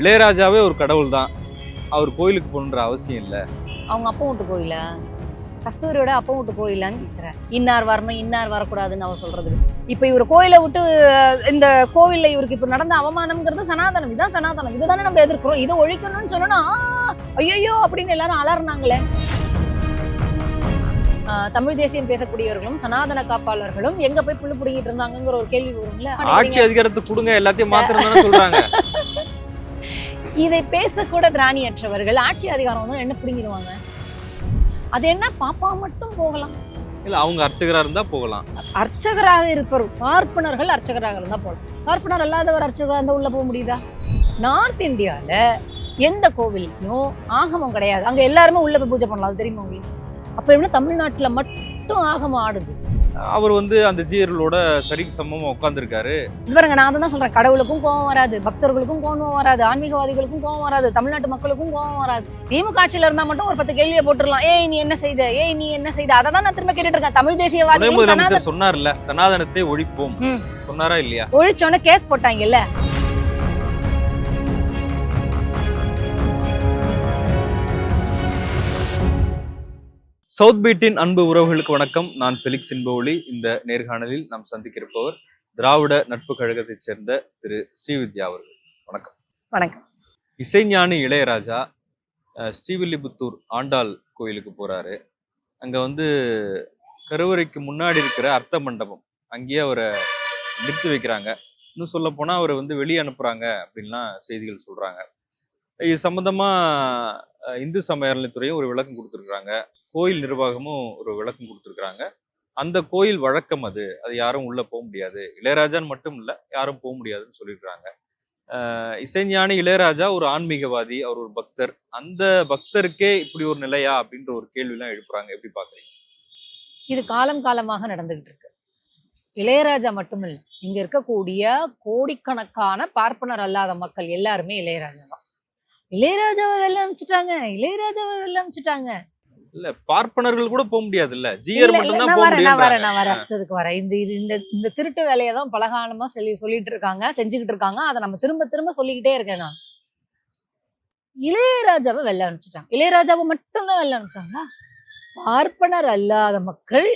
இளையராஜாவே ஒரு கடவுள் தான் அவர் கோயிலுக்கு போகணுன்ற அவசியம் இல்லை. அவங்க அப்பா வீட்டு கோயில? கஸ்தூரியோட அப்பா வீட்டு கோயிலான்னு கேட்குறேன் இன்னார் வரணும் இன்னார் வரக்கூடாதுன்னு அவ சொல்றதுக்கு. இப்போ இவர் கோயிலை விட்டு இந்த கோவில்ல இவருக்கு இப்போ நடந்த அவமானம்ங்கிறது சனாதனம். இதான் சனாதனம். இதுதானே நம்ம எதிர்க்கிறோம். இதை ஒழிக்கணும்னு சொன்னா ஐயோ அப்படின்னு எல்லாரும் அலறினாங்களே. தமிழ் தேசியம் பேசக்கூடியவர்களும் சனாதன காப்பாளர்களும் எங்க போய் புல்லு பிடிங்கிட்டு இருந்தாங்கங்கிற ஒரு கேள்வி வரும்ல? ஆட்சி அதிகாரத்தை கொடுங்க. எல்லாத்தையும் மாத்திரம் சொல்றாங்க. இதை பேசக்கூட திராணியற்றவர்கள் ஆட்சி அதிகாரம் வந்து என்ன பிடுங்கிடுவாங்க? அது என்ன பாப்பா மட்டும் போகலாம்? இல்ல அவங்க அர்ச்சகரா இருந்தா போகலாம். அர்ச்சகராக இருப்பவர் பார்ப்பனர்கள் அர்ச்சகராக இருந்தா போகலாம். பார்ப்பனர் அல்லாதவர் அர்ச்சகராக இருந்தா உள்ள போக முடியுதா? நார்த் இந்தியால எந்த கோவில்லையும் ஆகமம் கிடையாது. அங்க எல்லாருமே உள்ள போய் பூஜை பண்ணலாம் அது தெரியுமா உங்களுக்கு? அப்ப என்ன தமிழ்நாட்டுல மட்டும் ஆகமம் ஆடுது? அவர் வந்து அந்த ஜீயர்களோட சரிக்கு சமமா உட்காந்துருக்காரு பாருங்க நான் தான் சொல்றேன். கடவுளுக்கும் கோவம் வராது பக்தர்களுக்கும் கோவம் வராது ஆன்மீகவாதிகளுக்கும் கோவம் வராது தமிழ்நாட்டு மக்களுக்கும் கோவம் வராது. திமுக ஆட்சியில இருந்தா மட்டும் ஒரு பத்து கேள்வியை போட்டுடலாம். ஏய் நீ என்ன செய்த? ஏய் நீ என்ன செய்த? அதை தான் நான் திரும்ப கேட்டுட்டு இருக்கேன். தமிழ் முதலமைச்சர் சொன்னார்ல சனாதனத்தை ஒழிப்போம். சொன்னாரா இல்லையா? ஒழிச்சோன்னு கேஸ் போட்டாங்கல்ல. சவுத் பீட்டின் அன்பு உறவுகளுக்கு வணக்கம். நான் ஃபெலிக்ஸ் இன்போலி இந்த நேர்காணலில் நாம் சந்திக்கிருப்பவர் திராவிட நட்பு கழகத்தைச் சேர்ந்த திரு ஸ்ரீவித்யா அவர்கள். வணக்கம். வணக்கம். இசைஞானி இளையராஜா ஸ்ரீவில்லிபுத்தூர் ஆண்டாள் கோயிலுக்கு போறாரு. அங்க வந்து கருவறைக்கு முன்னாடி இருக்கிற அர்த்த மண்டபம் அங்கேயே அவரை நிறுத்தி வைக்கிறாங்க. இன்னும் சொல்ல போனா அவரை வந்து வெளியே அனுப்புறாங்க அப்படின்லாம் செய்திகள் சொல்றாங்க. இது சம்பந்தமா இந்து சமய அறநிலைத்துறையும் ஒரு விளக்கம் கொடுத்துருக்காங்க கோயில் நிர்வாகமும் ஒரு விளக்கம் கொடுத்துருக்குறாங்க. அந்த கோயில் வழக்கம் அது. அது யாரும் உள்ளே போக முடியாது. இளையராஜான்னு மட்டும் இல்லை யாரும் போக முடியாதுன்னு சொல்லியிருக்கிறாங்க. இசைஞானி இளையராஜா ஒரு ஆன்மீகவாதி அவர் ஒரு பக்தர். அந்த பக்தருக்கே இப்படி ஒரு நிலையா அப்படின்ற ஒரு கேள்வி எல்லாம் எழுப்புறாங்க. எப்படி பாக்குறீங்க? இது காலம் காலமாக நடந்துகிட்டு இருக்கு இளையராஜா மட்டுமில்லை இங்க இருக்கக்கூடிய கோடிக்கணக்கான பார்ப்பனர் அல்லாத மக்கள் எல்லாருமே இளையராஜா தான். இளையராஜாவை வெளில அனுப்பிச்சிட்டாங்க. இளையராஜாவை வெளில அனுப்பிச்சிட்டாங்க. இல்ல பார்ப்பனர்கள் கூட போக முடியாது இல்ல இல்ல, மட்டும் தான் போக வரேன் நான் வரேன் முடியும் நான் வரேன். அடுத்ததுக்கு வரேன். இந்த இது இந்த இந்த திருட்டு வேலையை தான் பலகாலமா சொல்லி சொல்லிட்டு இருக்காங்க செஞ்சுக்கிட்டு இருக்காங்க. அதை நம்ம திரும்ப திரும்ப சொல்லிக்கிட்டே இருக்கேன் நான். இளையராஜாவை வெளில அனுப்பிச்சிட்டாங்க. இளையராஜாவை மட்டும்தான் வெளில அனுப்பிச்சாங்களா? பார்ப்பனர் அல்லாத மக்கள்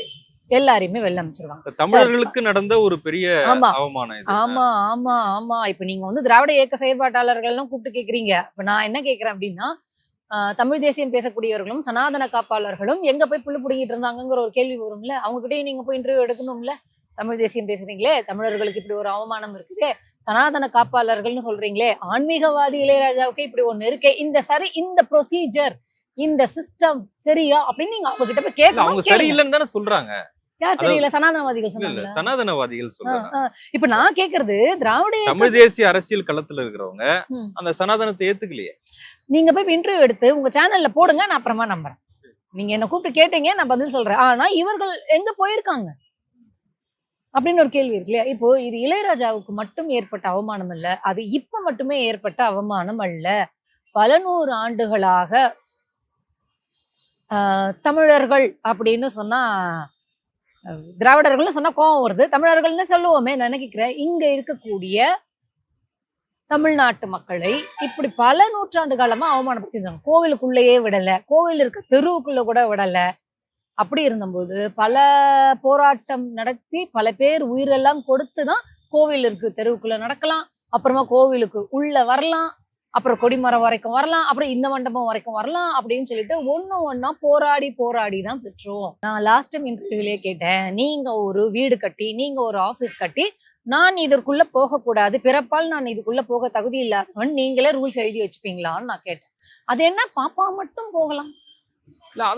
எல்லாரையுமே வெளில அனுப்பிச்சிருவாங்க. தமிழர்களுக்கு நடந்த ஒரு பெரிய ஆமா. அவமானம் ஆமா ஆமா ஆமா. இப்ப நீங்க வந்து திராவிட இயக்க செயற்பாட்டாளர்கள் எல்லாம் கூப்பிட்டு கேக்குறீங்க. இப்ப நான் என்ன கேக்குறேன் அப்படின்னா தமிழ் தேசியம் பேசக்கூடியவர்களும் சனாதன காப்பாளர்களும் எங்க போய் புல்லு பிடிங்கிட்டு இருந்தாங்கங்கிற ஒரு கேள்வி வரும்ல? அவங்க கிட்டயே நீங்க போய் இன்டர்வியூ எடுக்கணும்ல? தமிழ் தேசியம் பேசுறீங்களே தமிழர்களுக்கு இப்படி ஒரு அவமானம் இருக்குதே. சனாதன காப்பாளர்கள்னு சொல்றீங்களே ஆன்மீகவாதி இளையராஜாவுக்கு இப்படி ஒண்ணு இருக்கே. இந்த சரி இந்த ப்ரொசீஜர் இந்த சிஸ்டம் சரியா அப்படின்னு நீங்க அவங்க கிட்ட போய் இல்ல, அவங்க. சரியில்லைன்னு தானே சொல்றாங்க. யார் சரியில்லை? சனாதனவாதிகள் இல்ல இல்ல சொன்னாங்க சனாதனவாதிகள் சொல்றாங்க இப்ப நான் கேக்குறது திராவிட தமிழ் தேசிய அரசியல் களத்துல இருக்கிறவங்க. அந்த சனாதனத்தை ஏத்துக்கலையே. நீங்க போய் இன்டர்வியூ எடுத்து உங்க சேனல்ல போடுங்க நான் அப்புறமா நம்புறேன். நீங்க என்ன கூப்பிட்டு கேட்டீங்க நான் பதில் சொல்றேன். ஆனா இவர்கள் எங்க போயிருக்காங்க? அப்படின்னு ஒரு கேள்வி இருக்கு இல்லையா? இப்போ இது இளையராஜாவுக்கு மட்டும் ஏற்பட்ட அவமானம் அல்ல அது இப்ப மட்டுமே ஏற்பட்ட அவமானம் அல்ல. பல நூறு ஆண்டுகளாக ஆஹ், தமிழர்கள் அப்படின்னு சொன்னா திராவிடர்கள்னு சொன்னா கோவம் வருது. தமிழர்கள்னு சொல்லுவோமே நினைக்கிறேன். இங்க இருக்கக்கூடிய தமிழ்நாட்டு மக்களை இப்படி பல நூற்றாண்டு காலமாக அவமானப்படுத்திருந்தாங்க கோவிலுக்குள்ளேயே விடலை. கோவில் இருக்க தெருவுக்குள்ளே கூட விடல. அப்படி இருந்தபோது பல போராட்டம் நடத்தி பல பேர் உயிரெல்லாம் கொடுத்து தான் கோவில் இருக்கு. தெருவுக்குள்ள நடக்கலாம். அப்புறமா கோவிலுக்கு உள்ளே வரலாம். அப்புறம் கொடிமரம் வரைக்கும் வரலாம் அப்புறம் இந்த மண்டபம் வரைக்கும் வரலாம் அப்படின்னு சொல்லிட்டு ஒண்ணு ஒண்ணா போராடி போராடி தான் பெற்றோம். நான் லாஸ்ட் டைம் இன்டர்வியூலயே கேட்டேன் நீங்க ஒரு வீடு கட்டி நீங்க ஒரு ஆபீஸ் கட்டி நான் இதற்குள்ள போகக்கூடாது பிறப்பால் நான் இதுக்குள்ள போக தகுதி இல்லாதவன் நீங்களே ரூல்ஸ் எழுதி வச்சுப்பீங்களான்னு நான் கேட்டேன். அது என்ன பாப்பா மட்டும் போகலாம்?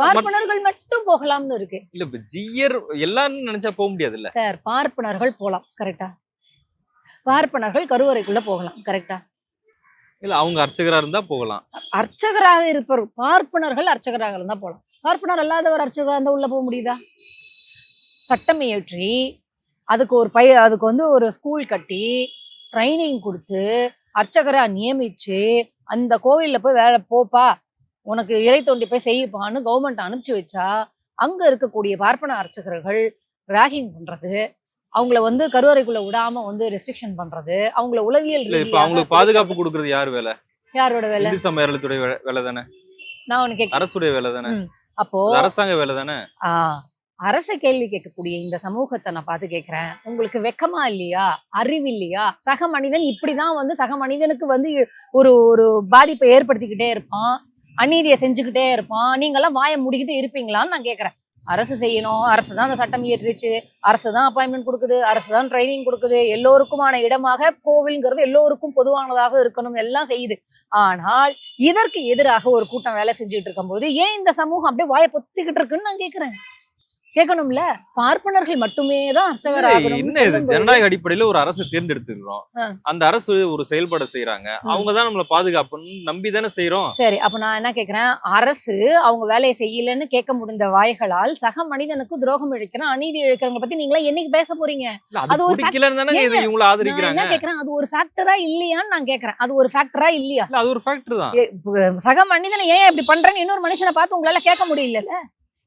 பார்ப்பனர்கள் மட்டும் போகலாம்னு இருக்கு. இல்ல ஜீயர் எல்லாரும் நினைச்சா போக முடியாது இல்ல சார் பார்ப்பனர்கள் போகலாம் கரெக்டா பார்ப்பனர்கள் கருவறைக்குள்ள போகலாம் கரெக்டா இல்ல அவங்க அர்ச்சகரா இருந்தா போகலாம். அர்ச்சகராக இருப்பவர் பார்ப்பனர்கள் அர்ச்சகராக இருந்தா போகலாம். பார்ப்பனர் அல்லாதவர் அர்ச்சகராக இருந்தா உள்ள போக முடியுதா? சட்டம் இயற்றி அதுக்கு ஒரு பய அதுக்கு வந்து ஒரு ஸ்கூல் கட்டி ட்ரைனிங் கொடுத்து அர்ச்சகரா நியமிச்சு அந்த கோவில்ல போய் வேலை போப்பா உனக்கு இறை தோண்டி போய் செய்யப்பான்னு கவர்மெண்ட் அனுப்பிச்சு வச்சா அங்க இருக்கக்கூடிய பார்ப்பன அர்ச்சகர்கள் ராகிங் பண்றது அவங்கள வந்து கருவறைக்குள்ள விடாம வந்து ரெஸ்ட்ரிக்ஷன் பண்றது. அவங்கள உளவியல் இப்ப அவங்களுக்கு பாதுகாப்பு கொடுக்கறது யார் வேலை? யாரோட வேலை? இந்து சமய அறத்துடைய வே- வேலை தானே நான் கேட்க அரசுடைய வேலை தானே. அப்போ அரசாங்க வேலை தானே அரச கேள்வி கேட்கக்கூடிய இந்த சமூகத்தை நான் பார்த்து கேட்கிறேன். உங்களுக்கு வெக்கமா இல்லையா? அறிவு இல்லையா? சக மனிதன் இப்படிதான் வந்து சக மனிதனுக்கு வந்து ஒரு ஒரு பாதிப்பை ஏற்படுத்திக்கிட்டே இருப்பான். அநீதியை செஞ்சுக்கிட்டே இருப்பான். நீங்கெல்லாம் வாயை மூடிக்கிட்டு இருப்பீங்களான்னு நான் கேட்கறேன். அரசு செய்யணும் அரசு தான் அந்த சட்டம் இயற்றுச்சு அரசு தான் அப்பாயின்மெண்ட் கொடுக்குது அரசு தான் ட்ரைனிங் கொடுக்குது எல்லோருக்குமான இடமாக கோவில்ங்கிறது எல்லோருக்கும் பொதுவானதாக இருக்கணும் எல்லாம் செய்யுது. ஆனால் இதற்கு எதிராக ஒரு கூட்டம் வேலை செஞ்சுட்டு இருக்கும்போது ஏன் இந்த சமூகம் அப்படியே வாயை பொத்திக்கிட்டு இருக்குன்னு நான் கேட்குறேன் கேட்கணும்ல? பார்ப்பனர்கள் மட்டுமே தான் அர்ச்சகர் என்ன இது? ஜனநாயக அடிப்படையில ஒரு அரசு தேர்ந்தெடுத்துக்கிறோம். அந்த அரசு ஒரு செயல்பாடு செய்யறாங்க அவங்க தான் நம்மள பாதுகாப்புன்னு நம்பி தானே செய்யறோம் சரி அப்ப நான் என்ன கேக்குறேன் அரசு அவங்க வேலையை செய்யலன்னு கேட்க முடிந்த வாய்களால் சக மனிதனுக்கு துரோகம் இழைக்கிறேன் அநீதி இழைக்கிறவங்க பத்தி நீங்களா என்னைக்கு பேச போறீங்க? அது ஒரு இவங்கள நான் ஆதரிக்கிறாங்க. என்ன கேக்குறேன் அது ஒரு ஃபேக்டரா இல்லையான்னு நான் கேக்குறேன் அது ஒரு ஃபேக்டரா இல்லையா? இல்ல அது ஒரு ஃபேக்டர் தான். சக மனிதனை ஏன் இப்படி பண்றேன்னு இன்னொரு மனுஷனை பார்த்து உங்களால கேட்க முடியல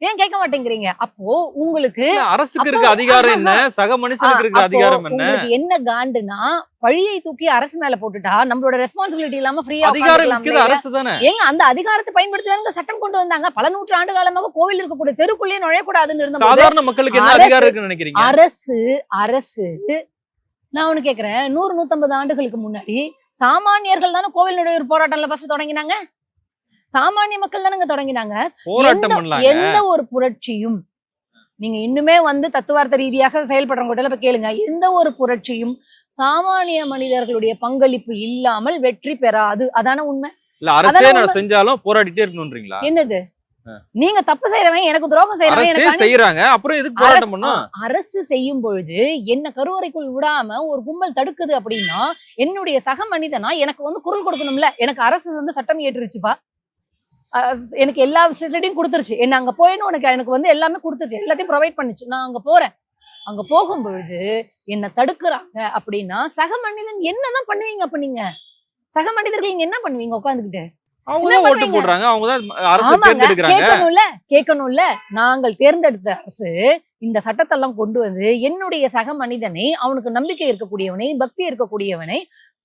ஏன் கேட்க மாட்டேங்கிறீங்க? அப்போ உங்களுக்கு அரசுக்கு இருக்க அதிகாரம் என்ன? சக மனுஷனுக்கு இருக்க அதிகாரம் என்ன? என்ன காண்டுனா பழியை தூக்கி அரசு மேல போட்டுட்டா நம்மளோட ரெஸ்பான்சிபிலிட்டி இல்லாம ஃப்ரீயா அதிகாரம் அரசு தானே. ஏங்க அந்த அதிகாரத்தை பயன்படுத்தி சட்டம் கொண்டு வந்தாங்க. பல நூற்றாண்டு காலமாக கோவில் இருக்கக்கூடிய தெருக்குள்ளேயே நுழையக்கூடாதுன்னு இருந்தபோது சாதாரண மக்களுக்கு என்ன அதிகாரம் இருக்குன்னு நினைக்கிறீங்க? அரசு அரசு. நான் ஒண்ணு கேக்குறேன். நூறு நூத்தம்பது ஆண்டுகளுக்கு முன்னாடி சாமானியர்கள் தானே கோவில் நுழைவு போராட்டம்ல ஃபர்ஸ்ட் தொடங்கினாங்க? சாமானிய மக்கள் தானங்க தொடங்கினாங்க. எந்த- ஒரு புரட்சியும் நீங்க இன்னுமே வந்து தத்துவார்த்த ரீதியாக செயல்படுறவங்க இப்ப கேளுங்க. எந்த ஒரு புரட்சியும் சாமானிய மனிதர்களுடைய பங்களிப்பு இல்லாமல் வெற்றி பெறாது. அதான உண்மை? இல்ல அரசே செஞ்சாலும் போராடிட்டே இருக்கணும்ன்றீங்களா? என்னது. நீங்க தப்பு செய்யறவன் எனக்கு துரோகம் செய்யறவன் செய்யறாங்க அப்புறம் எதுக்கு போராட்டம் பண்ணும் அரசு செய்யும் பொழுது என்ன கருவறைக்குள் விடாம ஒரு கும்பல் தடுக்குது அப்படின்னா என்னுடைய சக மனிதனா எனக்கு வந்து குரல் கொடுக்கணும்ல. எனக்கு அரசு வந்து சட்டம் இயற்றிருச்சுப்பா. அஹ், எனக்கு எல்லா ஃபெசிலிட்டியும் கொடுத்துருச்சு. என்ன அங்க போயின்னு உனக்கு எனக்கு வந்து எல்லாமே கொடுத்துருச்சு. எல்லாத்தையும் ப்ரொவைட் பண்ணுச்சு. நான் அங்க போறேன். அங்க போகும் பொழுது என்ன தடுக்கிறாங்க அப்படின்னா சக மனிதன் என்னதான் பண்ணுவீங்க அப்ப நீங்க? சக மனிதர்கள் நீங்க என்ன பண்ணுவீங்க? உட்காந்துக்கிட்டு கேட்கணும்ல. கேட்கணும்ல. நாங்கள் தேர்ந்தெடுத்த அரசு இந்த சட்டத்தெல்லாம் கொண்டு வந்து என்னுடைய சக மனிதனை அவனுக்கு நம்பிக்கை இருக்கக்கூடியவனை பக்தி இருக்கக்கூடியவனை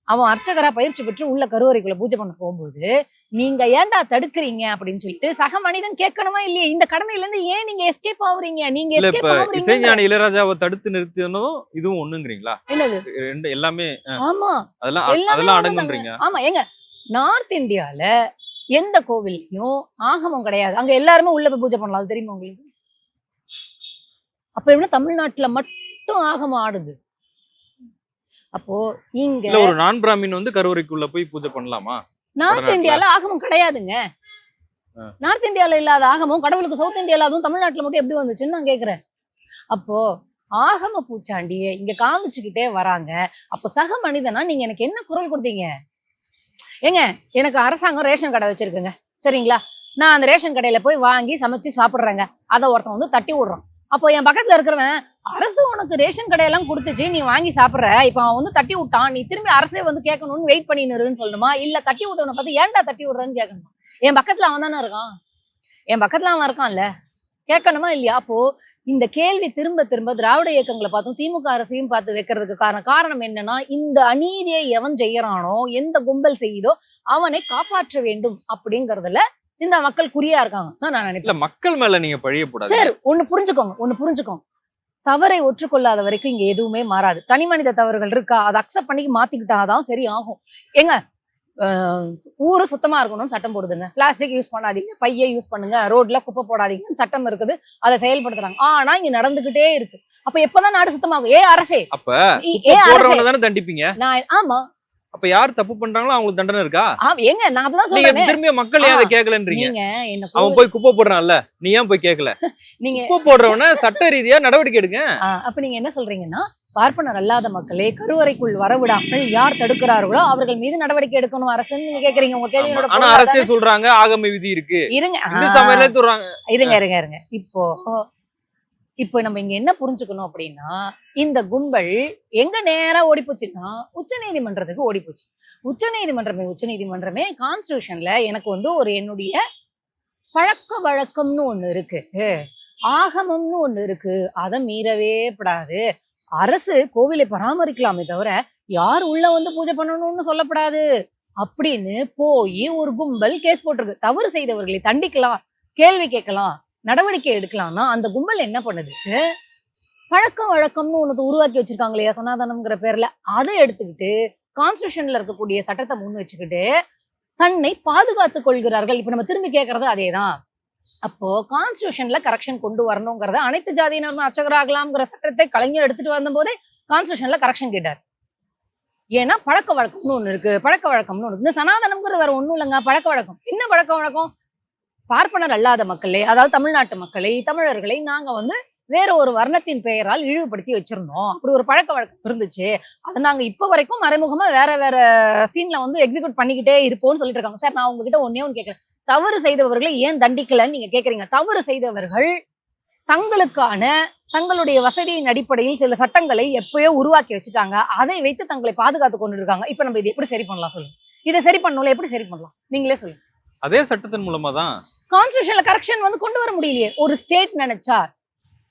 அவன் அர்ச்சகரா பயிற்சி பெற்று உள்ள கருவறைக்குள்ள பூஜை பண்ண போகும்போது நீங்க ஏன்டா தடுக்கிறீங்க அப்படின்னு சொல்லிட்டு சக மனிதன் கேட்கணுமா இல்லையா? இந்த கடமையில இருந்து ஏன் நீங்க எஸ்கேப் ஆகுறீங்க நீங்க எஸ்கேப் ஆகுறீங்க இசைஞானி இளையராஜாவை தடுத்து நிறுத்தினதும் இதுவும் ஒண்ணுங்கிறீங்களா? ரெண்டு எல்லாமே ஆமா. அதெல்லாம் அதெல்லாம். அடங்குன்றீங்க. ஆமா ஏங்க நார்த் இந்தியால எந்த கோவில்லையும் ஆகமம் கிடையாது. அங்க எல்லாருமே உள்ள போய் பூஜை பண்ணலாம். அது தெரியுமா உங்களுக்கு? அப்ப எப்படி தமிழ்நாட்டுல மட்டும் ஆகமம் ஆடுது? அப்போ இங்க ஒரு நான் பிராமின் வந்து கருவறைக்குள்ள போய் பூஜை பண்ணலாமா? நார்த்? இந்தியால ஆகமம் கிடையாதுங்க. நார்த் இந்தியால இல்லாத ஆகமம் கடவுளுக்கு சவுத் இந்தியால அதுவும் தமிழ்நாட்டுல மட்டும் எப்படி வந்துச்சுன்னு நான் கேக்குறேன். அப்போ ஆகம பூச்சாண்டிய இங்க காமிச்சுக்கிட்டே வராங்க. அப்ப சக மனிதனா நீங்க எனக்கு என்ன குரல் கொடுத்தீங்க? ஏங்க எனக்கு அரசாங்கம் ரேஷன் கடை வச்சிருக்குங்க. சரிங்களா? நான் அந்த ரேஷன் கடையில போய் வாங்கி சமைச்சு சாப்பிடுறேங்க. அதை ஒருத்தன் வந்து தட்டி விடுறான். அப்போ என் பக்கத்துல இருக்கிறவன் அரசு உனக்கு ரேஷன் கடையெல்லாம் கொடுத்துச்சு நீ வாங்கி சாப்பிட்ற. இப்போ அவன் வந்து தட்டி விட்டான். நீ திரும்பி அரசே வந்து கேட்கணும்னு வெயிட் பண்ணினுருன்னு சொல்லணுமா? இல்ல தட்டி விட்டவனை பார்த்து ஏன்டா தட்டி விடுறேன்னு கேட்கணுமா? என் பக்கத்துல அவன் தானே இருக்கான். என் பக்கத்துல அவன் இருக்கான்ல. கேட்கணுமா இல்லையா? அப்போ இந்த கேள்வி திரும்ப திரும்ப திராவிட இயக்கங்களை பார்த்தும் திமுக அரசையும் பார்த்து வைக்கிறதுக்கு காரணம் காரணம் என்னன்னா இந்த அநீதியை எவன் செய்யறானோ எந்த கும்பல் செய்யுதோ அவனை காப்பாற்ற வேண்டும் அப்படிங்கறதுல இந்த மக்கள் குறியா இருக்காங்க. தான் நான் நினைப்பேன். மக்கள் மேல நீங்க பழிய போடாது சார் ஒண்ணு புரிஞ்சுக்கோங்க ஒண்ணு புரிஞ்சுக்கோங்க. தவறை ஒற்றுக்கொள்ளாத வரைக்கும் இங்க எதுவுமே மாறாது. தனி மனித தவறுகள் இருக்கா அதை அக்செப்ட் பண்ணி மாத்திக்கிட்டாதான் சரி ஆகும். ஏங்க ஊரு சுத்தமா இருக்கணும்னு சட்டம் போடுதுங்க. பிளாஸ்டிக் யூஸ் பண்ணாதீங்க பையை யூஸ் பண்ணுங்க ரோட்ல குப்பை போடாதீங்கன்னு சட்டம் இருக்குது அதை செயல்படுத்துறாங்க. ஆனா இங்க நடந்துகிட்டே இருக்கு. அப்ப எப்பதான் நாடு சுத்தமாகும்? ஏ அரசே. அப்ப ஏ அரசே. தண்டிப்பீங்க? நான் ஆமா. அப்ப யார் தப்பு பண்றாங்களோ அவங்களுக்கு தண்டனை இருக்கா? ஏங்க நான் நீங்க சொல்றேன். திரும்பிய மக்கள் ஏன் அதை கேட்கலன்றீங்க? அவன் போய் குப்பை போடுறான்ல நீ ஏன் போய் கேட்கல? நீங்க குப்பை போடுறவன சட்ட ரீதியா நடவடிக்கை எடுங்க. அப்ப நீங்க என்ன சொல்றீங்கன்னா பார்ப்பனர் அல்லாத மக்களே கருவறைக்குள் வரவிடாமல் யார் தடுக்கிறார்களோ அவர்கள் மீது நடவடிக்கை எடுக்கணும் அரசுன்னு நீங்க கேக்குறீங்க உங்க. கேள்வியோட ஆனா அரசே அதானே? சொல்றாங்க ஆகம விதி இருக்கு. இருங்க இருங்க இருங்க இருங்க. இப்போ இப்போ நம்ம இங்க என்ன புரிஞ்சுக்கணும் அப்படின்னா இந்த கும்பல் எங்க நேரா ஓடி போச்சுன்னா உச்ச நீதிமன்றத்துக்கு ஓடி போச்சு உச்ச நீதிமன்றமே உச்ச நீதிமன்றமே கான்ஸ்டியூஷன்ல எனக்கு வந்து ஒரு என்னுடைய பழக்க வழக்கம்னு ஒண்ணு இருக்கு. ஆகமம்னு ஒண்ணு இருக்கு. அதை மீறவே படாது. அரசு கோவிலை பராமரிக்கலாமே தவிர யார் உள்ள வந்து பூஜை பண்ணணும்னு சொல்லப்படாது. அப்படின்னு போய் ஒரு கும்பல் கேஸ் போட்டிருக்கு. தவறு செய்தவர்களை தண்டிக்கலாம். கேள்வி கேட்கலாம். நடவடிக்கை எடுக்கலாம்னா அந்த கும்பல் என்ன பண்ணுது? பழக்க வழக்கம்னு ஒன்று உருவாக்கி வச்சிருக்காங்க இல்லையா சனாதனம்ங்கிற பேர்ல. அதை எடுத்துக்கிட்டு கான்ஸ்டியூஷன்ல இருக்கக்கூடிய சட்டத்தை முன் வச்சுக்கிட்டு தன்னை பாதுகாத்துக் கொள்கிறார்கள். இப்ப நம்ம திரும்பி கேட்கறது அதேதான். அப்போ கான்ஸ்டியூஷன்ல கரெக்ஷன் கொண்டு வரணுங்கிறத அனைத்து ஜாதியினரும் அர்ச்சகராகலாம்ங்கிற சட்டத்தை கலைஞர் எடுத்துட்டு வந்தபோதே கான்ஸ்டியூஷன்ல கரெக்ஷன் கேட்டார். ஏன்னா பழக்க வழக்கம்னு ஒன்று இருக்கு பழக்க வழக்கம்னு ஒன்று இந்த சனாதனம்ங்கிறது வேற ஒன்றும் இல்லைங்க. பழக்க வழக்கம். என்ன பழக்க வழக்கம்? பார்ப்பனர் அல்லாத மக்களே அதாவது தமிழ்நாட்டு மக்களை தமிழர்களை நாங்க வந்து வேற ஒரு வர்ணத்தின் பெயரால் இழிவுபடுத்தி வச்சிருந்தோம். அப்படி ஒரு பழக்க வழக்கம் இருந்துச்சு. அதை நாங்க இப்ப வரைக்கும் மறைமுகமா வேற வேற சீன்ல வந்து எக்ஸிக்யூட் பண்ணிக்கிட்டே இருப்போம்னு சொல்லிட்டு இருக்காங்க. சார் நான் உங்ககிட்ட ஒன்னே ஒன்று கேட்கறேன் தவறு செய்தவர்களை ஏன் தண்டிக்கலன்னு நீங்க கேக்குறீங்க? தவறு செய்தவர்கள் தங்களுக்கான தங்களுடைய வசதியின் அடிப்படையில் சில சட்டங்களை எப்பயோ உருவாக்கி வச்சுட்டாங்க. அதை வைத்து தங்களை பாதுகாத்து கொண்டு இருக்காங்க இப்ப நம்ம இதை எப்படி சரி பண்ணலாம் சொல்லுங்க. இதை சரி பண்ணல எப்படி சரி பண்ணலாம்? நீங்களே சொல்லுங்க. அதே சட்டத்தின் மூலமா தான் கான்ஸ்டியூஷன்ல கரெக்ஷன் வந்து கொண்டு வர முடியலையே. ஒரு ஸ்டேட் நினைச்சா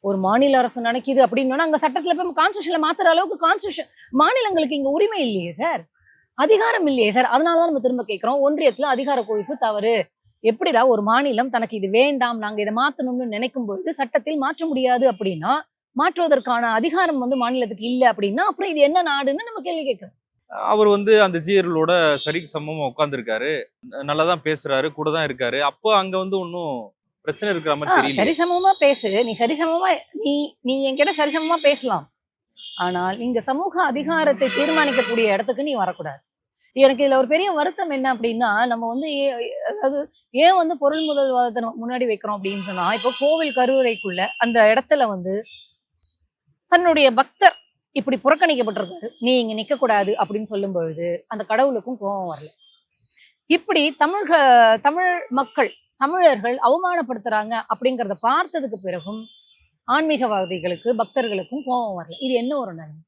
ஒரு மாநில அரசு நினைக்குது அப்படின்னு அங்க சட்டத்துல போய் கான்ஸ்டியூஷன்ல மாத்துற அளவுக்கு கான்ஸ்டியூஷன் மாநிலங்களுக்கு இங்க உரிமை இல்லையே சார் அதிகாரம் இல்லையே சார் அதனாலதான் நம்ம திரும்ப கேட்கிறோம் ஒன்றியத்துல அதிகார குவிப்பு தவறு. எப்படிடா ஒரு மாநிலம் தனக்கு இது வேண்டாம் நாங்க இதை மாத்தணும்னு நினைக்கும் பொழுது சட்டத்தில் மாற்ற முடியாது அப்படின்னா மாற்றுவதற்கான அதிகாரம் வந்து மாநிலத்துக்கு இல்ல அப்படின்னா அப்புறம் இது என்ன நாடுன்னு நம்ம கேள்வி கேட்கிறோம். அவர் வந்து அந்த ஜீயர்களோட சரிக்கு சமமா உட்காந்துருக்காரு நல்லா தான் பேசுறாரு கூட தான் இருக்காரு. அப்போ அங்க வந்து ஒன்றும் பிரச்சனை இருக்கிற மாதிரி தெரியல சரிசமமா பேசு. நீ சரிசமமா நீ நீ என்கிட்ட சரிசமமா பேசலாம். ஆனால் இங்க சமூக அதிகாரத்தை தீர்மானிக்கக்கூடிய இடத்துக்கு நீ வரக்கூடாது. எனக்கு இதுல ஒரு பெரிய வருத்தம் என்ன அப்படின்னா நம்ம வந்து அதாவது ஏன் வந்து பொருள் முதல்வாதத்தை முன்னாடி வைக்கிறோம் அப்படின்னு சொன்னா இப்போ கோவில் கருவறைக்குள்ள அந்த இடத்துல வந்து தன்னுடைய பக்தர் இப்படி புறக்கணிக்கப்பட்டிருக்காரு. நீ இங்க நிற்கக்கூடாது அப்படின்னு சொல்லும் பொழுது அந்த கடவுளுக்கும் கோபம் வரல. இப்படி தமிழ் தமிழ் மக்கள் தமிழர்கள் அவமானப்படுத்துறாங்க அப்படிங்கிறத பார்த்ததுக்கு பிறகும் ஆன்மீகவாதிகளுக்கு பக்தர்களுக்கும் கோபம் வரல. இது என்ன ஒரு நன்மை?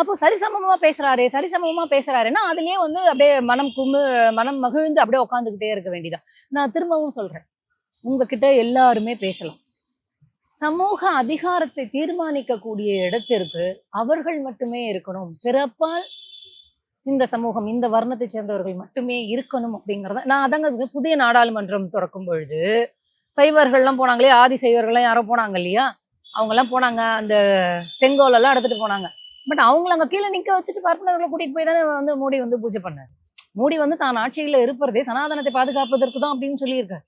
அப்போ சரிசமமா பேசுறாரு சரிசமமா பேசுறாருன்னா அதுலயே வந்து அப்படியே மனம் குமு மனம் மகிழ்ந்து அப்படியே உட்காந்துக்கிட்டே இருக்க வேண்டியதான் நான் திரும்பவும் சொல்றேன். உங்ககிட்ட எல்லாருமே பேசலாம். சமூக அதிகாரத்தை தீர்மானிக்கக்கூடிய இடத்திற்கு அவர்கள் மட்டுமே இருக்கணும். பிறப்பால் இந்த சமூகம் இந்த வர்ணத்தை சேர்ந்தவர்கள் மட்டுமே இருக்கணும் அப்படிங்கறத நான் அதங்க புதிய நாடாளுமன்றம் திறக்கும் பொழுது சைவர்கள்லாம் போனாங்களே ஆதி சைவர்கள்லாம் யாரோ போனாங்க இல்லையா? அவங்க எல்லாம் போனாங்க அந்த செங்கோல் எல்லாம் எடுத்துட்டு போனாங்க. பட் அவங்கள அங்க கீழே நிக்க வச்சுட்டு பார்ப்பனர்களை கூட்டிட்டு போய் தானே வந்து மோடி வந்து பூஜை பண்ணாரு. மோடி வந்து தான் ஆட்சியில இருப்பதே சனாதனத்தை பாதுகாப்பதற்கு தான் அப்படின்னு சொல்லியிருக்காரு.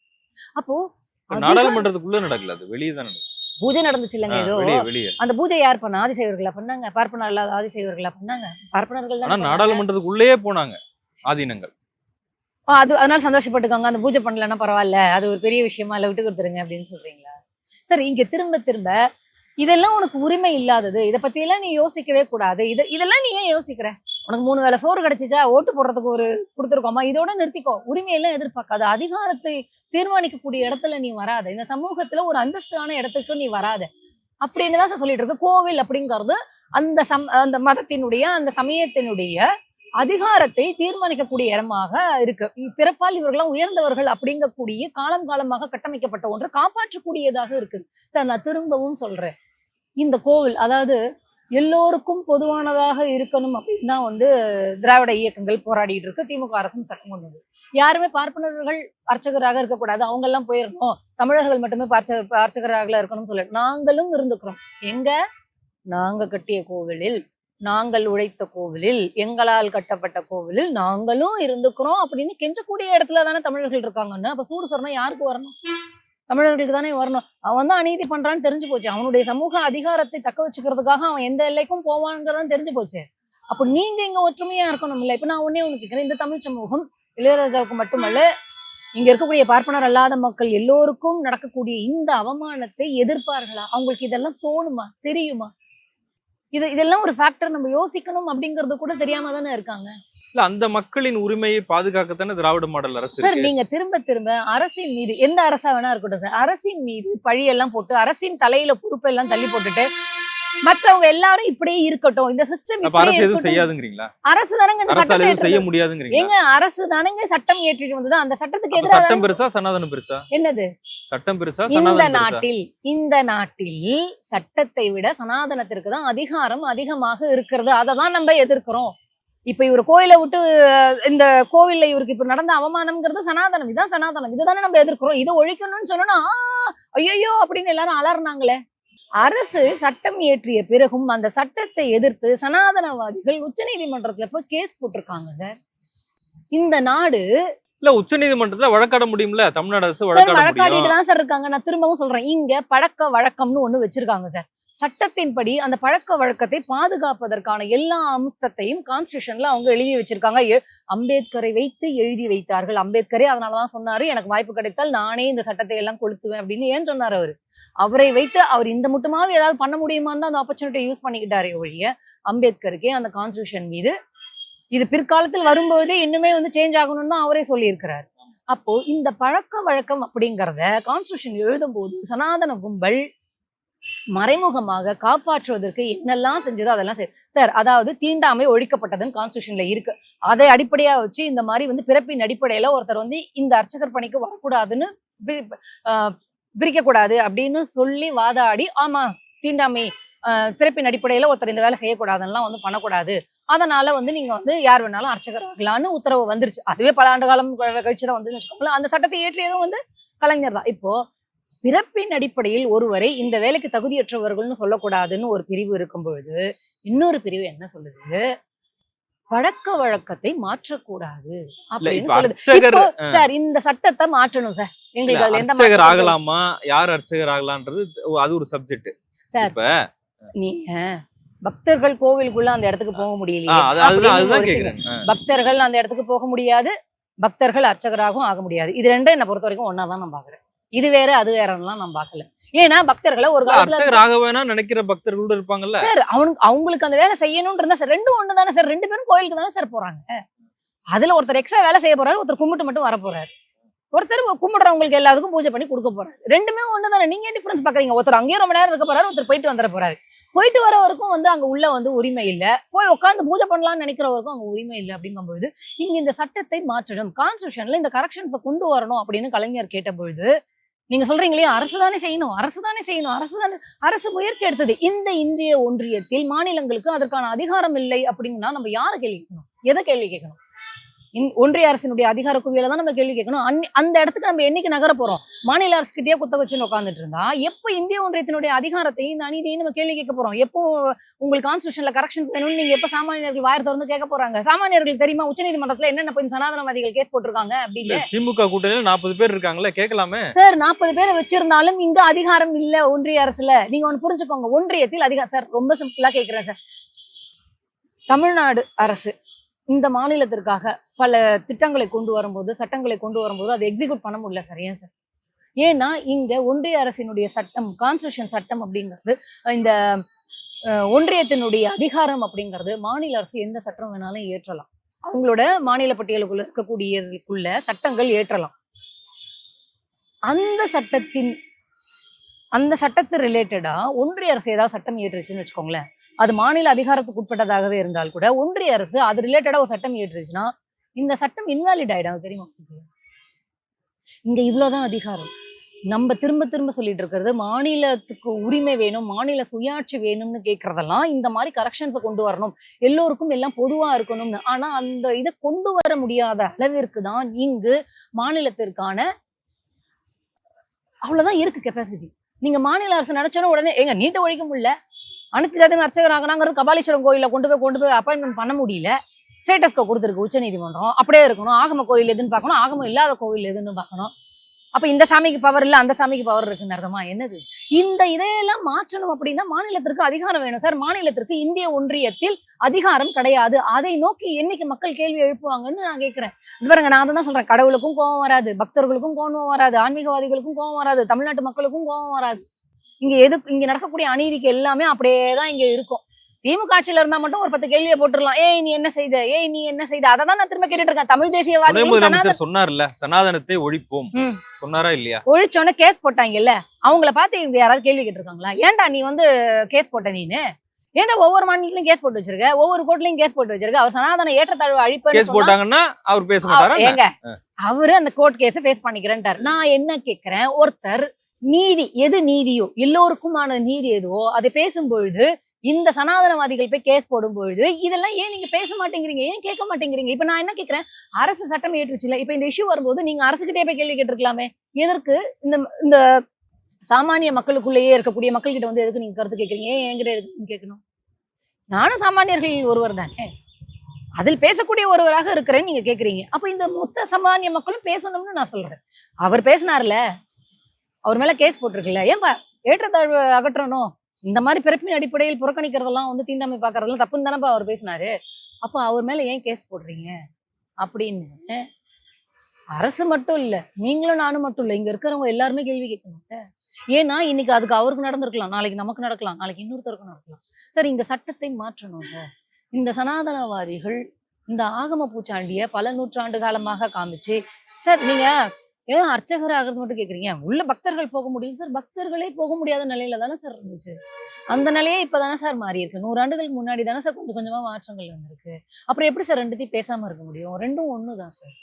அப்போ இப்ப அதிகார- நாடாளுமன்றத்துக்குள்ள நடக்கல அது வெளியே தான் நடக்குது. பூஜை நடந்துச்சு இல்லைங்க ஏதோ. அந்த பூஜை யார் பண்ணா? ஆதிசைவர்களா பண்ணாங்க. பார்ப்பனர் இல்லாத ஆதிசைவர்களா பண்ணாங்க. பார்ப்பனர்கள் தான். நாடாளுமன்றத்துக்குள்ளேயே போனாங்க ஆதீனங்கள். அது அதனால சந்தோஷப்பட்டுக்கோங்க. அந்த பூஜை பண்ணலன்னா பரவாயில்ல. அது ஒரு பெரிய விஷயமா இல்ல விட்டு கொடுத்துருங்க அப்படின்னு சொல்றீங்களா? சரி இங்க திரும்ப திரும்ப இதெல்லாம் உனக்கு உரிமை இல்லாதது. இதை பத்தி எல்லாம் நீ யோசிக்கவே கூடாது. இது இதெல்லாம் நீ ஏன் யோசிக்கிற? உனக்கு மூணு வேளை சோறு கிடைச்சிச்சா? ஓட்டு போடுறதுக்கு ஒரு கொடுத்துருக்கோமா? இதோட நிறுத்திக்கோ. உரிமையெல்லாம் எதிர்பார்க்காத அதிகாரத்தை தீர்மானிக்கக்கூடிய இடத்துல நீ வராத. இந்த சமூகத்துல ஒரு அந்தஸ்தான இடத்துக்கு நீ வராத. அப்படின்னு தான் சார் சொல்லிட்டு இருக்கு. கோவில் அப்படிங்கிறது அந்த சம் அந்த மதத்தினுடைய அந்த சமயத்தினுடைய அதிகாரத்தை தீர்மானிக்கக்கூடிய இடமாக இருக்கு. பிறப்பால் இவர்கள்லாம் உயர்ந்தவர்கள் அப்படிங்கக்கூடிய காலம் காலமாக கட்டமைக்கப்பட்ட ஒன்று. காப்பாற்றக்கூடியதாக இருக்கு சார் நான் திரும்பவும் சொல்றேன். இந்த கோவில் அதாவது எல்லோருக்கும் பொதுவானதாக இருக்கணும் அப்படின்னு தான் வந்து திராவிட இயக்கங்கள் போராடிட்டு இருக்கு. திமுக அரசும் சட்டம் கொண்டது யாருமே பார்ப்பனர்கள் அர்ச்சகராக இருக்கக்கூடாது. அவங்க எல்லாம் போயிடணும் தமிழர்கள் மட்டுமே பார்ச்ச அர்ச்சகராக இருக்கணும்னு சொல்ல நாங்களும் இருந்துக்கிறோம். எங்க? நாங்க கட்டிய கோவிலில் நாங்கள் உழைத்த கோவிலில் எங்களால் கட்டப்பட்ட கோவிலில் நாங்களும் இருந்துக்கிறோம் அப்படின்னு கெஞ்சக்கூடிய இடத்துல தானே தமிழர்கள் இருக்காங்கன்னு. அப்ப சூடு சொன்னா யாருக்கு வரணும்? தமிழர்களுக்கு தானே வரணும். அவன் தான் அநீதி பண்றான்னு தெரிஞ்சு போச்சு. அவனுடைய சமூக அதிகாரத்தை தக்க வச்சுக்கிறதுக்காக அவன் எந்த எல்லைக்கும் போவான்ங்கிறதும் தெரிஞ்சு போச்சு. அப்ப நீங்க இங்க ஒற்றுமையா இருக்கணும் இல்ல? இப்ப நான் ஒன்னே ஒண்ணு கேட்கிறேன் இந்த தமிழ் சமூகம் இளையராஜாவுக்கு மட்டுமல்ல இங்க இருக்கக்கூடிய பார்ப்பனர் அல்லாத மக்கள் எல்லோருக்கும் நடக்கக்கூடிய இந்த அவமானத்தை எதிர்ப்பார்களா? அவங்களுக்கு இதெல்லாம் தோணுமா? தெரியுமா? இது இதெல்லாம் ஒரு ஃபேக்டர் நம்ம யோசிக்கணும் அப்படிங்கறது கூட தெரியாம தானே இருக்காங்க. இல்ல அந்த மக்களின் உரிமையை பாதுகாக்கத்தானே திராவிட மாடல் அரசு சார் நீங்க திரும்ப திரும்ப அரசின் மீது எந்த அரசா வேணா இருக்கட்டும் சார் அரசின் மீது பழியெல்லாம் போட்டு அரசின் தலையில பொறுப்பெல்லாம் தள்ளி போட்டுட்டு மத்தவங்க எல்லாரும் இப்படியே இருக்கட்டும் இந்த சிஸ்டம் அரசு எதுவும் செய்யாதுங்கிறீங்களா? அரசு தானங்க இந்த எதுவும் செய்ய ஏற்றுறது. முடியாதுங்கிறீங்களா? ஏங்க அரசு தானங்க சட்டம் ஏற்றிட்டு வந்தது அந்த சட்டத்துக்கு எதிராக சட்டம் பெருசா சனாதனம் பெருசா? என்னது? சட்டம் பெருசா இந்த நாட்டில் இந்த நாட்டில் சட்டத்தை விட சனாதனத்திற்கு தான் அதிகாரம் அதிகமாக இருக்கிறது. அதை தான் நம்ம எதிர்க்கிறோம். இப்ப இவர் கோயிலை விட்டு இந்த கோவில்ல இவருக்கு இப்ப நடந்த அவமானம்ங்கிறது சனாதனம். இதான் சனாதனம். இதுதானே நம்ம எதிர்க்கிறோம். இதை ஒழிக்கணும்னு சொன்னா ஐயோ அப்படின்னு எல்லாரும் அலறினாங்களே. அரசு சட்டம் இயற்றிய பிறகும் அந்த சட்டத்தை எதிர்த்து சனாதனவாதிகள் உச்சநீதிமன்றத்துல போய் கேஸ் போட்டிருக்காங்க சார். இந்த நாடு இல்ல உச்ச நீதிமன்றத்துல வழக்காட முடியும்ல? தமிழ்நாடு அரசு வழக்காடிட்டு தான் சார் இருக்காங்க. நான் திரும்பவும் சொல்றேன். இங்க பழக்க வழக்கம்னு ஒண்ணு வச்சிருக்காங்க சார். சட்டத்தின்படி அந்த பழக்க வழக்கத்தை பாதுகாப்பதற்கான எல்லா அம்சத்தையும் கான்ஸ்டியூஷன்ல அவங்க எழுதி வச்சிருக்காங்க. அம்பேத்கரை வைத்து எழுதி வைத்தார்கள். அம்பேத்கரே அதனாலதான் சொன்னாரு எனக்கு வாய்ப்பு கிடைத்தால் நானே இந்த சட்டத்தை எல்லாம் கொளுத்துவேன் அப்படின்னு ஏன் சொன்னார் அவரு? அவரை வைத்து அவர் இந்த மட்டுமாவது ஏதாவது பண்ண முடியுமான்னு தான் அந்த ஆப்பர்ச்சுனிட்டி யூஸ் பண்ணிக்கிட்டாரே ஒழிய அம்பேத்கருக்கே அந்த கான்ஸ்டியூஷன் மீது இது பிற்காலத்தில் வரும்பொழுதே இன்னுமே வந்து சேஞ்ச் ஆகணும்னு தான் அவரே சொல்லியிருக்கிறார். அப்போ இந்த பழக்க வழக்கம் அப்படிங்கிறத கான்ஸ்டியூஷன் எழுதும்போது சனாதன கும்பல் மறைமுகமாக காப்பாற்றுவதற்கு என்னெல்லாம் செஞ்சதோ அதெல்லாம் செய் சார் அதாவது தீண்டாமை ஒழிக்கப்பட்டதுன்னு கான்ஸ்டியூஷன்ல இருக்கு. அதை அடிப்படையா வச்சு இந்த மாதிரி வந்து பிறப்பின் அடிப்படையில ஒருத்தர் வந்து இந்த அர்ச்சகர் பணிக்கு வரக்கூடாதுன்னு பிரிக்கக்கூடாது அப்படின்னு சொல்லி வாதாடி ஆமா தீண்டாமை பிறப்பின் அடிப்படையில ஒருத்தர் இந்த வேலை செய்யக்கூடாதுன்னெல்லாம் வந்து பண்ணக்கூடாது. அதனால வந்து நீங்க வந்து யார் வேணாலும் அர்ச்சகர் ஆகலான்னு உத்தரவு வந்துருச்சு. அதுவே பல ஆண்டு காலம் க- கழிச்சு தான் வந்து வச்சுக்கோங்களேன். அந்த சட்டத்தை ஏற்றியதும் வந்து கலைஞர் தான். இப்போ பிறப்பின் அடிப்படையில் ஒருவரை இந்த வேலைக்கு தகுதியற்றவர்கள்னு சொல்லக்கூடாதுன்னு ஒரு பிரிவு இருக்கும் பொழுது இன்னொரு பிரிவு என்ன சொல்லுது? பழக்க வழக்கத்தை மாற்றக்கூடாது அப்படின்னு சொல்லுது. சார் இந்த சட்டத்தை மாற்றணும் சார். எங்களுக்கு அதுல எந்த அர்ச்சகர். ஆகலாமா? யார் அர்ச்சகர் ஆகலான்றது அது ஒரு சப்ஜெக்ட் சார் நீங்க பக்தர்கள் கோவிலுக்குள்ள அந்த இடத்துக்கு போக ஆ. பக்தர்கள் அந்த இடத்துக்கு போக முடியாது. பக்தர்கள் அர்ச்சகராகவும் ஆக முடியாது. இது ரெண்டும் என்னை பொறுத்த வரைக்கும் ஒன்னா தான் நான் பாக்குறேன். இது வேற அது வேறலாம் நான் பார்க்கல. ஏன்னா பக்தர்களை ஒரு காலத்துல வேணாம் நினைக்கிற பக்தர்கள் இருப்பாங்கல்ல? சார் அவனுக்கு அவங்களுக்கு அந்த வேலை செய்யணும்னு இருந்தா சார். ரெண்டும் ஒண்ணு தானே சார். ரெண்டு பேரும் கோயிலுக்கு தானே சார் போறாங்க. அதுல ஒருத்தர் எக்ஸ்ட்ரா வேலை செய்ய போறாரு ஒருத்தர் கும்பிட்டு மட்டும் வர போறாரு. ஒருத்தர் கும்பிடுறவங்களுக்கு எல்லாத்துக்கும் பூஜை பண்ணி கொடுக்க போறாரு. ரெண்டுமே ஒண்ணு தானே. நீங்க டிஃபரன்ஸ் பாக்குறீங்க ஒருத்தர் அங்கேயும் ரொம்ப நேரம் இருக்க போறாரு ஒருத்தர் போயிட்டு வந்துட போறாரு. போயிட்டு வரவருக்கும் வந்து அங்க உள்ள வந்து உரிமை இல்ல. போய் உட்காந்து பூஜை பண்ணலாம்னு நினைக்கிறவருக்கும் அங்க உரிமை இல்லை அப்படிங்கும்பொழுது இங்க இந்த சட்டத்தை மாற்றணும். கான்ஸ்டியூஷன்ல இந்த கரெக்ஷன்ஸை கொண்டு வரணும் அப்படின்னு கலைஞர் கேட்ட பொழுது நீங்க சொல்றீங்களே அரசு தானே செய்யணும் அரசு தானே செய்யணும் அரசு தானே அரசு முயற்சி எடுத்தது. இந்த இந்திய ஒன்றியத்தில் மாநிலங்களுக்கு அதற்கான அதிகாரம் இல்லை அப்படின்னா நம்ம யாரை கேள்வி கேட்கணும்? எதை கேள்வி கேட்கணும்? ஒன்றிய அரசினுடைய அதிகார குவியலை தான் நம்ம கேள்வி கேட்கணும். அந்த இடத்துக்கு நம்ம என்னைக்கு நகர போறோம்? மாநில அரசு கிட்டயே குத்த வச்சுன்னு உட்காந்துட்டு இருந்தா எப்போ இந்திய ஒன்றியத்தினுடைய அதிகாரத்தை இந்த அநீதியை நம்ம கேள்வி கேட்க போறோம்? எப்போ உங்களுக்கு கான்ஸ்டியூஷன்ல கரெக்ஷன்ஸ் வேணும்னு நீங்க எப்ப சாமானியர்கள் வாயர் திறந்து கேட்க போறாங்க? சாமானியர்களுக்கு தெரியுமா உச்சநீதிமன்றத்துல என்னென்ன போய் சனாதனவாதிகள் கேஸ் போட்டிருக்காங்க அப்படின்னு? திமுக கூட்டணியில நாற்பது பேர் இருக்காங்கல்ல கேட்கலாமே. சார் நாற்பது பேரை வச்சிருந்தாலும் இங்க அதிகாரம் இல்ல ஒன்றிய அரசுல. நீங்க ஒண்ணு புரிஞ்சுக்கோங்க ஒன்றியத்தில் அதிகாரம் சார் ரொம்ப சிம்பிளா கேக்குறேன் சார். தமிழ்நாடு அரசு இந்த மாநிலத்திற்காக பல திட்டங்களை கொண்டு வரும்போது சட்டங்களை கொண்டு வரும்போது அதை எக்ஸிக்யூட் பண்ண முடியல சார். ஏன் சார்? ஏன்னா இங்க ஒன்றிய அரசினுடைய சட்டம் கான்ஸ்டியூஷன் சட்டம் அப்படிங்கிறது இந்த ஒன்றியத்தினுடைய அதிகாரம் அப்படிங்கிறது மாநில அரசு எந்த சட்டம் வேணாலும் ஏற்றலாம். அவங்களோட மாநில பட்டியலுக்குள்ள இருக்கக்கூடியதுக்குள்ள சட்டங்கள் ஏற்றலாம். அந்த சட்டத்தின் அந்த சட்டத்து ரிலேட்டடா ஒன்றிய அரசு ஏதாவது சட்டம் இயற்றுச்சுன்னு வச்சுக்கோங்களேன். அது மாநில அதிகாரத்துக்கு உட்பட்டதாகவே இருந்தால் கூட ஒன்றிய அரசு அது ரிலேட்டடா ஒரு சட்டம் இயற்றுச்சுன்னா இந்த சட்டம் இன்வாலிட் ஆயிடும். தெரியுமா இங்க இவ்வளவுதான் அதிகாரம். நம்ம திரும்ப திரும்ப சொல்லிட்டு இருக்கிறது மாநிலத்துக்கு உரிமை வேணும் மாநில சுயாட்சி வேணும்னு கேட்கறதெல்லாம் இந்த மாதிரி கரெக்ஷன்ஸை கொண்டு வரணும். எல்லோருக்கும் எல்லாம் பொதுவா இருக்கணும்னு. ஆனா அந்த இதை கொண்டு வர முடியாத அளவிற்கு தான் இங்கு மாநிலத்திற்கான அவ்வளவுதான் இருக்கு கெப்பாசிட்டி நீங்க மாநில அரசு நினைச்சோன்னா உடனே எங்க நீட்டை ஒழிக்க முடியல? அனைத்து ஜாதி அர்ச்சகர் ஆகணாங்கிறது கபாலீஸ்வரம் கோயிலில் கொண்டு போய் கொண்டு போய் அப்பாயின்மெண்ட் பண்ண முடியல. ஸ்டேட்டஸ்க்கு கொடுத்துருக்கு உச்சநீதிமன்றம். அப்படியே இருக்கணும். ஆகம கோயில் எதுன்னு பார்க்கணும். ஆகமம் இல்லாத கோயில் எதுன்னு பார்க்கணும். அப்ப இந்த சாமிக்கு பவர் இல்ல அந்த சாமிக்கு பவர் இருக்குன்னு அர்த்தமா? என்னது? இந்த இதையெல்லாம் மாற்றணும் அப்படின்னா மாநிலத்திற்கு அதிகாரம் வேணும் சார். மாநிலத்திற்கு இந்திய ஒன்றியத்தில் அதிகாரம் கிடையாது. அதை நோக்கி என்னைக்கு மக்கள் கேள்வி எழுப்புவாங்கன்னு நான் கேட்கிறேன் இது பாருங்க நான் தான் சொல்றேன். கடவுளுக்கும் கோபம் வராது. பக்தர்களுக்கும் கோபம் வராது. ஆன்மீகவாதிகளுக்கும் கோபம் வராது. தமிழ்நாட்டு மக்களுக்கும் கோபம் வராது. இங்க எது இங்க நடக்கக்கூடிய அநீதிக்கு எல்லாமே அப்படியே தான் இங்க இருக்கும். திமுக ஆட்சியில இருந்தா மட்டும் ஒரு பத்து கேள்வியை போட்டுடலாம். ஏய் நீ என்ன செய்த? ஏய் நீ என்ன செய்த? அதை தான் நான் திரும்ப கேட்டுட்டு இருக்கேன். தமிழ் முதலமைச்சர் சொன்னார்ல சனாதனத்தை ஒழிப்போம். சொன்னாரா இல்லையா? ஒழிச்சோன்னு கேஸ் போட்டாங்கல்ல. அவங்கள பார்த்து இவங்க யாராவது கேள்வி கேட்டிருக்காங்களா? ஏன்டா நீ வந்து கேஸ் போட்ட நீனு? ஏன்டா ஒவ்வொரு மாநிலத்திலயும் கேஸ் போட்டு வச்சிருக்க? ஒவ்வொரு கோர்ட்லயும் கேஸ் போட்டு வச்சிருக்க? அவர் சனாதன ஏற்றத்தாழ்வு அழிப்பு கேஸ் போட்டாங்கன்னா அவர் பேச மாட்டாரா? ஏங்க அவரு அந்த கோர்ட் கேஸ ஃபேஸ் பண்ணிக்கிறேன்ட்டார். நான் என்ன கேக்குறேன்? ஒருத்தர் நீதி எது நீதியோ எல்லோருக்குமான நீதி எதுவோ அதை பேசும்பொழுது இந்த சனாதனவாதிகள் போய் கேஸ் போடும் பொழுது இதெல்லாம் ஏன் நீங்க பேச மாட்டேங்கிறீங்க? ஏன் கேட்க மாட்டேங்கிறீங்க? இப்ப நான் என்ன கேக்குறேன் அரசு சட்டம் ஏற்றுச்சுல இப்ப இந்த இஷ்யூ வரும்போது நீங்க அரசுகிட்டே போய் கேள்வி கேட்டிருக்கலாமே? எதற்கு இந்த இந்த சாமானிய மக்களுக்குள்ளேயே இருக்கக்கூடிய மக்கள்கிட்ட வந்து எதுக்கு நீங்க கருத்து கேட்கறீங்க? ஏன் என்கிட்ட எதுக்கு கேட்கணும்? நானும் சாமானியர்கள் ஒருவர் தானே? அதில் பேசக்கூடிய ஒருவராக இருக்கிறேன்னு நீங்க கேக்குறீங்க அப்ப இந்த மொத்த சாமானிய மக்களும் பேசணும்னு நான் சொல்றேன். அவர் பேசினார்ல? அவர் மேல கேஸ் போட்டிருக்குல்ல. ஏன்பா ஏற்றத்தாழ்வு அகற்றணும்? இந்த மாதிரி பிறப்பின் அடிப்படையில் புறக்கணிக்கிறதெல்லாம் வந்து தீண்டாமை பார்க்கறதெல்லாம் தப்புன்னு தானப்பா அவர் பேசினாரு. அப்போ அவர் மேல ஏன் கேஸ் போடுறீங்க? அப்படின்னு அரசு மட்டும் இல்ல நீங்களும் நானும் மட்டும் இல்ல இங்க இருக்கிறவங்க எல்லாருமே கேள்வி கேட்கணும் ஏன்னா இன்னைக்கு அதுக்கு அவருக்கு நடந்திருக்கலாம். நாளைக்கு நமக்கு நடக்கலாம். நாளைக்கு இன்னொருத்தருக்கும் நடக்கலாம். சார் இந்த சட்டத்தை மாற்றணும் சார். இந்த சனாதனவாதிகள் இந்த ஆகம பூச்சாண்டிய பல நூற்றாண்டு காலமாக காமிச்சு சார் நீங்க ஏன் அர்ச்சகர் ஆகிறது மட்டும் கேட்குறீங்க உள்ள பக்தர்கள் போக முடியும். சார் பக்தர்களே போக முடியாத நிலையில தானே சார் இருந்துச்சு. அந்த நிலையே இப்பதானே சார் மாறி இருக்கு நூறாண்டுகளுக்கு முன்னாடி தானே சார் கொஞ்சம் கொஞ்சமா மாற்றங்கள் வந்திருக்கு. அப்புறம் எப்படி சார் ரெண்டுத்தையும் பேசாமல் இருக்க முடியும்? ரெண்டும் ஒண்ணுதான் சார்.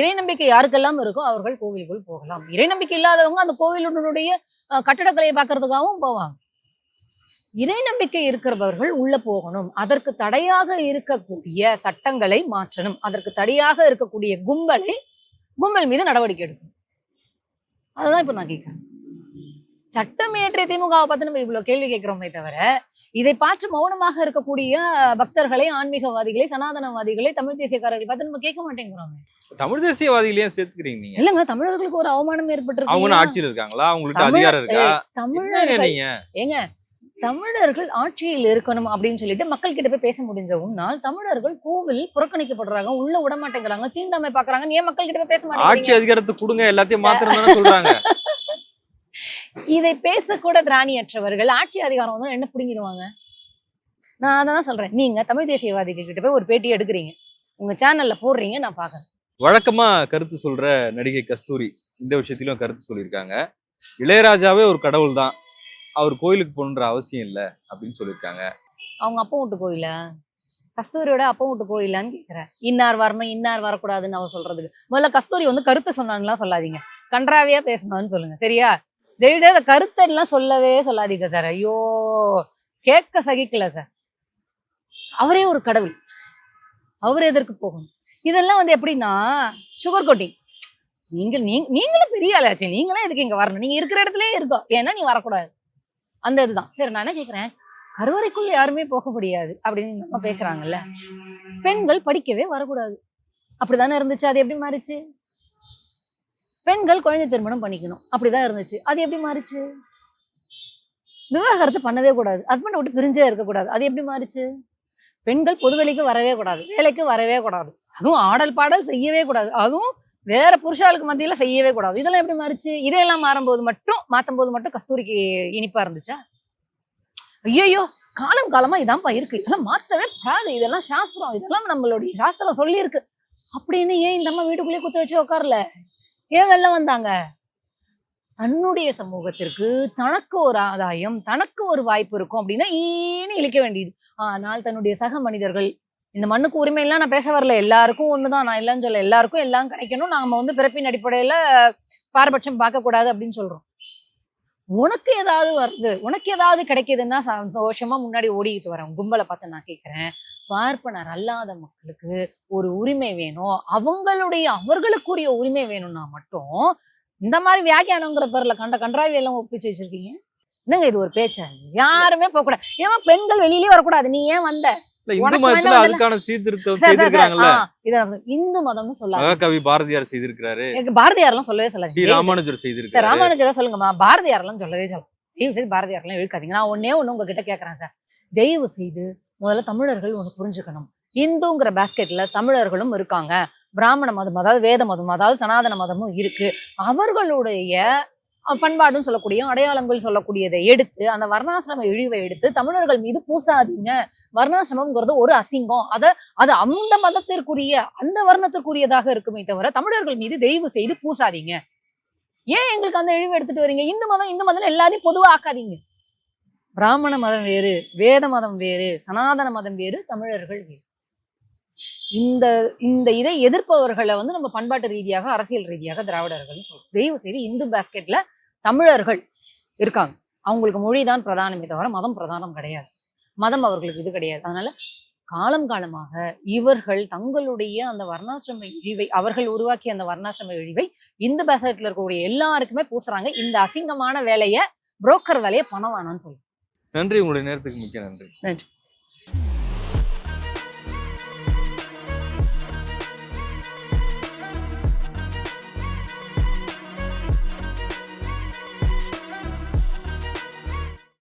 இறை நம்பிக்கை யாருக்கெல்லாம் இருக்கோ அவர்கள் கோவிலுக்குள் போகலாம். இறை நம்பிக்கை இல்லாதவங்க அந்த கோவிலுடைய கட்டடக்கலையை பார்க்கறதுக்காகவும் போவாங்க. இறை நம்பிக்கை இருக்கிறவர்கள் உள்ள போகணும். அதற்கு தடையாக இருக்கக்கூடிய சட்டங்களை மாற்றணும். அதற்கு தடையாக இருக்கக்கூடிய கும்பலை கும்பல் மீது நடவடிக்கை எடுக்கணும் அதுதான் இப்ப நான் கேட்கிறேன் சட்டம் இயற்றிய திமுகவை பார்த்து நம்ம இவ்வளவு கேள்வி கேட்கிறோமே தவிர இதை பார்த்து மௌனமாக இருக்கக்கூடிய பக்தர்களை ஆன்மீகவாதிகளை சனாதனவாதிகளை தமிழ் தேசியக்காரர்களை பார்த்து நம்ம கேட்க மாட்டேங்கிறோம். தமிழ் தேசியவாதிகளே சேர்த்துக்கிறீங்க நீங்க. இல்லங்க தமிழர்களுக்கு ஒரு அவமானம் அவங்க ஏற்பட்டிருக்கு ஆட்சியில் இருக்காங்களா? அவங்கள்ட்ட தமிழ்- அதிகாரம் இருக்கா? நீங்க? ஏங்க தமிழர்கள் ஆட்சியில் இருக்கணும் அப்படின்னு சொல்லிட்டு மக்கள் கிட்ட போய் பேச முடிஞ்ச உன்னால் தமிழர்கள் கோவில் புறக்கணிக்கப்படுறாங்க உள்ள விட மாட்டேங்கிறாங்க தீண்டாமை பாக்குறாங்க ஏன் மக்கள் கிட்ட போய் பேச ஆட்சி மாட்டேங்கிறீங்க அதிகாரத்தை கொடுங்க எல்லாத்தையும் மாத்திரம் சொல்றாங்க. இதை பேசக்கூட திராணியற்றவர்கள் ஆட்சி அதிகாரம் வந்து என்ன புடுங்கிடுவாங்க? நான் அதை தான் சொல்றேன் நீங்க தமிழ் தேசியவாதிகள் கிட்ட போய் ஒரு பேட்டி எடுக்கிறீங்க உங்க சேனல்ல போடுறீங்க நான் பாக்குறேன் வழக்கமா கருத்து சொல்ற நடிகை கஸ்தூரி இந்த விஷயத்திலும் கருத்து சொல்லியிருக்காங்க. இளையராஜாவே ஒரு கடவுள் தான் அவர் கோயிலுக்கு போகணுன்ற அவசியம் இல்லை அப்படின்னு சொல்லியிருக்காங்க. அவங்க அப்பா வீட்டு கோயிலா? கஸ்தூரியோட அப்பா வீட்டு கோயிலான்னு கேட்குறேன் இன்னார் வரணும் இன்னார் வரக்கூடாதுன்னு அவன் சொல்றதுக்கு. முதல்ல கஸ்தூரி வந்து கருத்து சொன்னான்லாம் சொல்லாதீங்க. கன்றாவியா பேசணும்னு சொல்லுங்க சரியா? தயவு கருத்தெல்லாம் சொல்லவே சொல்லாதீங்க சார் ஐயோ கேட்க சகிக்கல சார் அவரே ஒரு கடவுள். அவர் எதற்கு போகணும்? இதெல்லாம் வந்து எப்படின்னா சுகர் கோட்டிங் நீங்கள் நீங்க நீங்களும் பெரிய ஆளாச்சு. நீங்களும் எதுக்கு இங்க வரணும்? நீங்க இருக்கிற இடத்துலயே இருக்கோம். ஏன்னா நீ வரக்கூடாது. அந்த இதுதான். சரி நான் என்ன கேட்குறேன் கருவறைக்குள் யாருமே போக முடியாது அப்படின்னு நம்ம பேசுகிறாங்கல்ல பேசுறாங்கல்ல. பெண்கள் படிக்கவே வரக்கூடாது. அப்படிதானே இருந்துச்சு? அது எப்படி மாறிச்சு? பெண்கள் குழந்தை திருமணம் பண்ணிக்கணும். அப்படிதான் இருந்துச்சு. அது எப்படி மாறிச்சு? விவாகரத்து பண்ணவே கூடாது. ஹஸ்பண்டை விட்டு பிரிஞ்சே இருக்கக்கூடாது. அது எப்படி மாறிச்சு? பெண்கள் பொதுவெளிக்கு வரவே கூடாது. வேலைக்கு வரவே கூடாது. அதுவும் ஆடல் பாடல் செய்யவே கூடாது. அதுவும் வேற புருஷாளுக்கு மத்தியில செய்யவே கூடாது. இதெல்லாம் எப்படி மாறிச்சு? இதையெல்லாம் மாறும்போது மட்டும் மாத்தும் போது மட்டும் கஸ்தூரிக்கு இனிப்பா இருந்துச்சா? ஐயோ காலம் காலமா இதான்ப்பா இருக்கு. இதெல்லாம் மாத்தவே கூடாது. இதெல்லாம் சாஸ்திரம். இதெல்லாம் நம்மளுடைய சாஸ்திரம் சொல்லியிருக்கு. அப்படின்னு ஏன் இந்த அம்மா வீட்டுக்குள்ளேயே குத்து வச்சு உட்காரல ஏன் வெளில வந்தாங்க? தன்னுடைய சமூகத்திற்கு தனக்கு ஒரு ஆதாயம் தனக்கு ஒரு வாய்ப்பு இருக்கும் அப்படின்னா ஈன்னு இழிக்க வேண்டியது. ஆனால் தன்னுடைய சக மனிதர்கள் இந்த மண்ணுக்கு உரிமை எல்லாம் நான் பேச வரல. எல்லாருக்கும் ஒண்ணுதான். நான் இல்லைன்னு சொல்ல எல்லாருக்கும் எல்லாம் கிடைக்கணும். நாம வந்து பிறப்பின் அடிப்படையில பாரபட்சம் பார்க்க கூடாது அப்படின்னு சொல்றோம். உனக்கு ஏதாவது வருது. உனக்கு ஏதாவது கிடைக்குதுன்னா சந்தோஷமா முன்னாடி ஓடிக்கிட்டு வரேன் கும்பலை பார்த்து நான் கேட்கிறேன் பார்ப்பனர் அல்லாத மக்களுக்கு ஒரு உரிமை வேணும். அவங்களுடைய அவர்களுக்குரிய உரிமை வேணும்னா மட்டும் இந்த மாதிரி வியாக்கியானங்கிற பேர்ல கண்ட கன்றாவி எல்லாம் ஒப்பிச்சு வச்சிருக்கீங்க. என்னங்க இது ஒரு பேச்சா? யாருமே போக கூடாது பெண்கள் வெளியிலேயே வரக்கூடாது. நீ ஏன் வந்த? இந்து மதத்துல அதுக்கான சீர்திருத்தம் சார், சார், சார், செய்திருக்கிறாங்கல்ல? ஆ, இத இந்து மதம்னு சொல்லாது. மகாகவி பாரதியார் செய்திருக்கிறாரு. எனக்கு பாரதியார்லாம் சொல்லவே ஸ்ரீ சொல்லாது ராமானுஜர் செய்திருக்காரு ராமானுஜரா சொல்லுங்கம்மா. பாரதியார்லாம் சொல்லவே சொல்ல தயவு செய்து பாரதியார்லாம் இழுக்காதீங்க. நான் ஒன்னே ஒண்ணு உங்ககிட்ட கேட்கறேன் சார். தயவு செய்து முதல்ல தமிழர்கள் ஒண்ணு புரிஞ்சுக்கணும். இந்துங்கிற பாஸ்கெட்ல தமிழர்களும் இருக்காங்க. பிராமண மதம் அதாவது வேத மதம் அதாவது சனாதன மதமும் இருக்கு. அவர்களுடைய பண்பாடுன்னு சொல்லக்கூடிய அடையாளங்கள் சொல்லக்கூடியதை எடுத்து அந்த வர்ணாசிரம இழிவை எடுத்து தமிழர்கள் மீது பூசாதீங்க. வர்ணாசிரமம்ங்கிறது ஒரு அசிங்கம். அதை அது அந்த மதத்திற்குரிய அந்த வர்ணத்திற்குரியதாக இருக்குமே தவிர தமிழர்கள் மீது தெய்வு செய்து பூசாதீங்க. ஏன் எங்களுக்கு அந்த இழிவு எடுத்துட்டு வரீங்க? இந்து மதம் இந்து மதம் எல்லாரையும் பொதுவாக ஆக்காதீங்க. பிராமண மதம் வேறு வேத மதம் வேறு சனாதன மதம் வேறு தமிழர்கள் வேறு. இந்த இந்த இதை எதிர்ப்பவர்களை வந்து நம்ம பண்பாட்டு ரீதியாக அரசியல் ரீதியாக திராவிடர்கள் சொல்றோம். தயவு செய்து இந்து பாஸ்கெட்ல தமிழர்கள் இருக்காங்க. அவங்களுக்கு மொழிதான் பிரதானமே தவிர மதம் பிரதானம் கிடையாது. மதம் அவர்களுக்கு இது கிடையாது. அதனால காலம் காலமாக இவர்கள் தங்களுடைய அந்த வர்ணாசிரம இழிவை அவர்கள் உருவாக்கிய அந்த வர்ணாசிரம இழிவை இந்து பேசட்ல இருக்கக்கூடிய எல்லாருக்குமே பூசுறாங்க. இந்த அசிங்கமான வேலையை புரோக்கர் வேலையை பணம் வேணாம்னு சொல்லுவாங்க நன்றி. உங்களுடைய நேரத்துக்கு மிக்க நன்றி. நன்றி.